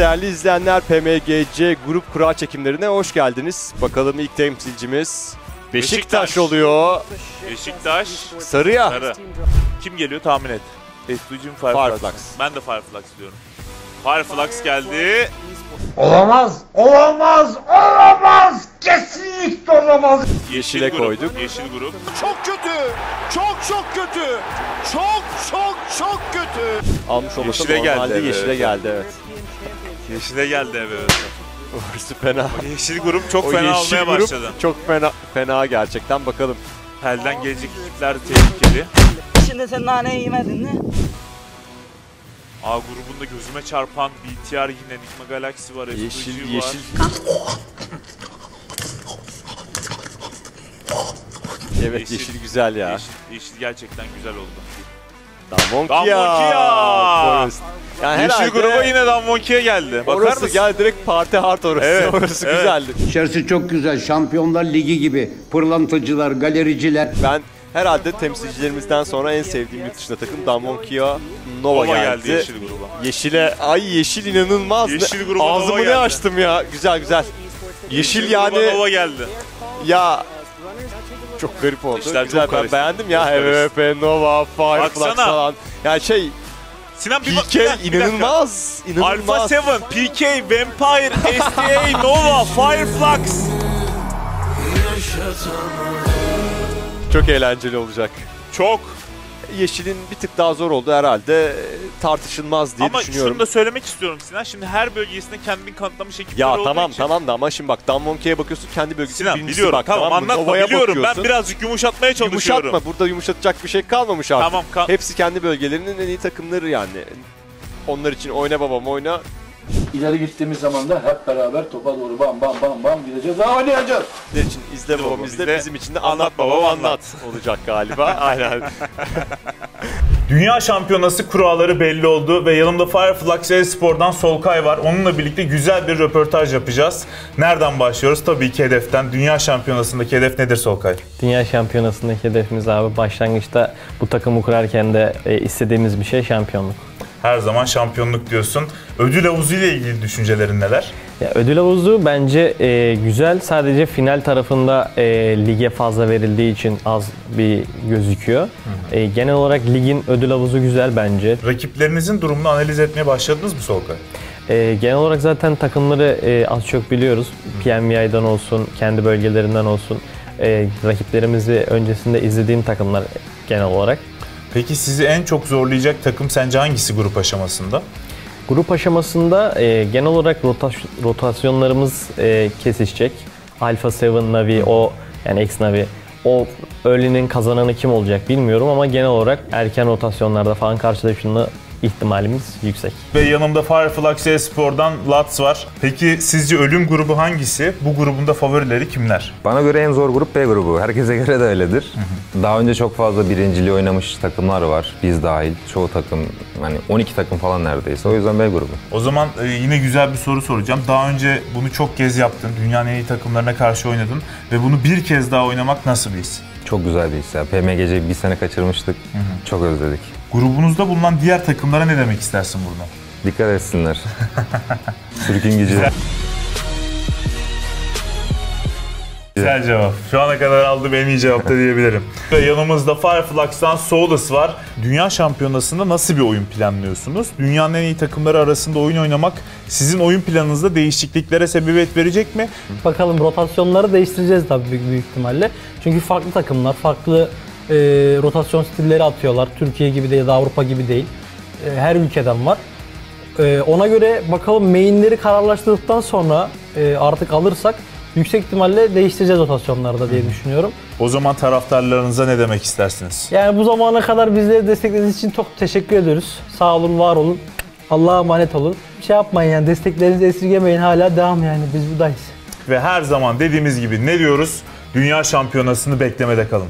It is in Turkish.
değerli izleyenler. PMGC grup kura çekimlerine hoş geldiniz. Bakalım ilk temsilcimiz Beşiktaş, Beşiktaş. oluyor. Beşiktaş, Sarıya. Sarı. Kim geliyor tahmin et. Estuji'm Fireflux. Fireflux. Ben de Fireflux diyorum. Fireflux geldi. Olamaz, olamaz, olamaz, kesinlikle olamaz. Yeşile grup, koyduk. Yeşil grup. Çok kötü. Çok çok kötü. Çok çok çok kötü. Almış olmasa Yeşile geldi, normalde evet. yeşile geldi evet. Yeşile geldi evet. Orası fena. Yeşil grup çok O fena yeşil olmaya grup başladı. çok fena fena gerçekten bakalım. Helden gelecek ekipler tehlikeli. Şimdi sen naneyi yemedin mi? A grubunda gözüme çarpan BTR yine Enigma Galaxy var. Yeşil var. yeşil. Evet yeşil, güzel ya. Yeşil, yeşil gerçekten güzel oldu. Forest. Yani Yeşil herhalde gruba yine Damonki'ye geldi. Bakar Orası mısın? gel direkt parti hard orası. Evet, Orası evet. güzeldi. İçerisi çok güzel. Şampiyonlar Ligi gibi. Pırlantacılar, galericiler. Ben herhalde temsilcilerimizden sonra en sevdiğim yurt dışında takım Damonkia Nova, Nova geldi. geldi yeşil gruba. Yeşile, ay yeşil inanılmaz. Yeşil gruba Nova Ağzımı ne geldi. açtım ya. Güzel güzel. Yeşil, gruba yani Nova geldi. ya çok garip oldu. İşler güzel çok ben karıştı. beğendim ya. HVP, Nova, Fireflux Baksana. falan. Yani şey Sinan bir bak- PK bir dakika, bir dakika. inanılmaz. inanılmaz. Alpha 7, PK, Vampire, STA, Nova, Fireflux. Çok eğlenceli olacak. Çok. Yeşilin bir tık daha zor oldu herhalde. e, Tartışılmaz diye Ama düşünüyorum. şunu da söylemek istiyorum Sinan. Şimdi her bölgesinde kendini kanıtlamış ekipler Ya olduğu tamam için. tamam da ama şimdi bak Damonke'ye bakıyorsun kendi bölgesinin Sinan birincisi biliyorum bak, tamam, mı? anlatma Nova'ya biliyorum. Ben bakıyorsun. birazcık yumuşatmaya çalışıyorum. Yumuşatma burada yumuşatacak bir şey kalmamış artık. Tamam kan- Hepsi kendi bölgelerinin en iyi takımları yani. Onlar için oyna babam oyna. İleri gittiğimiz zaman da hep beraber topa doğru bam bam bam bam gideceğiz ve oynayacağız. Bizler için izle Bizde babam izle bizde bizim için de anlat babam, anlat olacak galiba. Aynen. Dünya Şampiyonası kuralları belli oldu ve yanımda Fireflux e-spordan Solkay var. Onunla birlikte güzel bir röportaj yapacağız. Nereden başlıyoruz? Tabii ki hedeften. Dünya Şampiyonası'ndaki hedef nedir Solkay? Dünya Şampiyonası'ndaki hedefimiz abi başlangıçta bu takımı kurarken de e, istediğimiz bir şey şampiyonluk. Her zaman şampiyonluk diyorsun. Ödül havuzu ile ilgili düşüncelerin neler? Ya ödül havuzu bence e, güzel. Sadece final tarafında e, lige fazla verildiği için az bir gözüküyor. E, genel olarak ligin ödül havuzu güzel bence. Rakiplerinizin durumunu analiz etmeye başladınız mı Solkay? E, genel olarak zaten takımları e, az çok biliyoruz. PMVI'den olsun, kendi bölgelerinden olsun. E, rakiplerimizi öncesinde izlediğim takımlar genel olarak. Peki sizi en çok zorlayacak takım sence hangisi grup aşamasında? Grup aşamasında e, genel olarak rota- rotasyonlarımız e, kesişecek. Alpha 7 Navi, o yani X Navi, o early'nin kazananı kim olacak bilmiyorum ama genel olarak erken rotasyonlarda falan karşılaşma ihtimalimiz yüksek. Ve yanımda Fireflux e-spordan Lats var. Peki sizce ölüm grubu hangisi? Bu grubun da favorileri kimler? Bana göre en zor grup B grubu. Herkese göre de öyledir. Daha önce çok fazla birinciliği oynamış takımlar var. Biz dahil. Çoğu takım, hani 12 takım falan neredeyse. O yüzden B grubu. O zaman e, yine güzel bir soru soracağım. Daha önce bunu çok kez yaptın. Dünyanın en iyi takımlarına karşı oynadın. Ve bunu bir kez daha oynamak nasıl bir his? Çok güzel bir his ya. PMG'yi bir sene kaçırmıştık. Çok özledik. Grubunuzda bulunan diğer takımlara ne demek istersin burada? Dikkat etsinler. Sürgün gücü. Güzel cevap. Şu ana kadar aldığım en iyi cevap da diyebilirim. Ve yanımızda Fireflux'tan Solus var. Dünya Şampiyonası'nda nasıl bir oyun planlıyorsunuz? Dünyanın en iyi takımları arasında oyun oynamak sizin oyun planınızda değişikliklere sebebiyet verecek mi? Bakalım rotasyonları değiştireceğiz tabii büyük, büyük ihtimalle. Çünkü farklı takımlar, farklı e, rotasyon stilleri atıyorlar. Türkiye gibi değil, Avrupa gibi değil. E, her ülkeden var. E, ona göre bakalım mainleri kararlaştırdıktan sonra e, artık alırsak yüksek ihtimalle değiştireceğiz rotasyonları da diye düşünüyorum. O zaman taraftarlarınıza ne demek istersiniz? Yani bu zamana kadar bizleri desteklediğiniz için çok teşekkür ediyoruz. Sağ olun, var olun. Allah'a emanet olun. Bir şey yapmayın yani desteklerinizi esirgemeyin hala devam yani biz buradayız. Ve her zaman dediğimiz gibi ne diyoruz? Dünya Şampiyonası'nı beklemede kalın.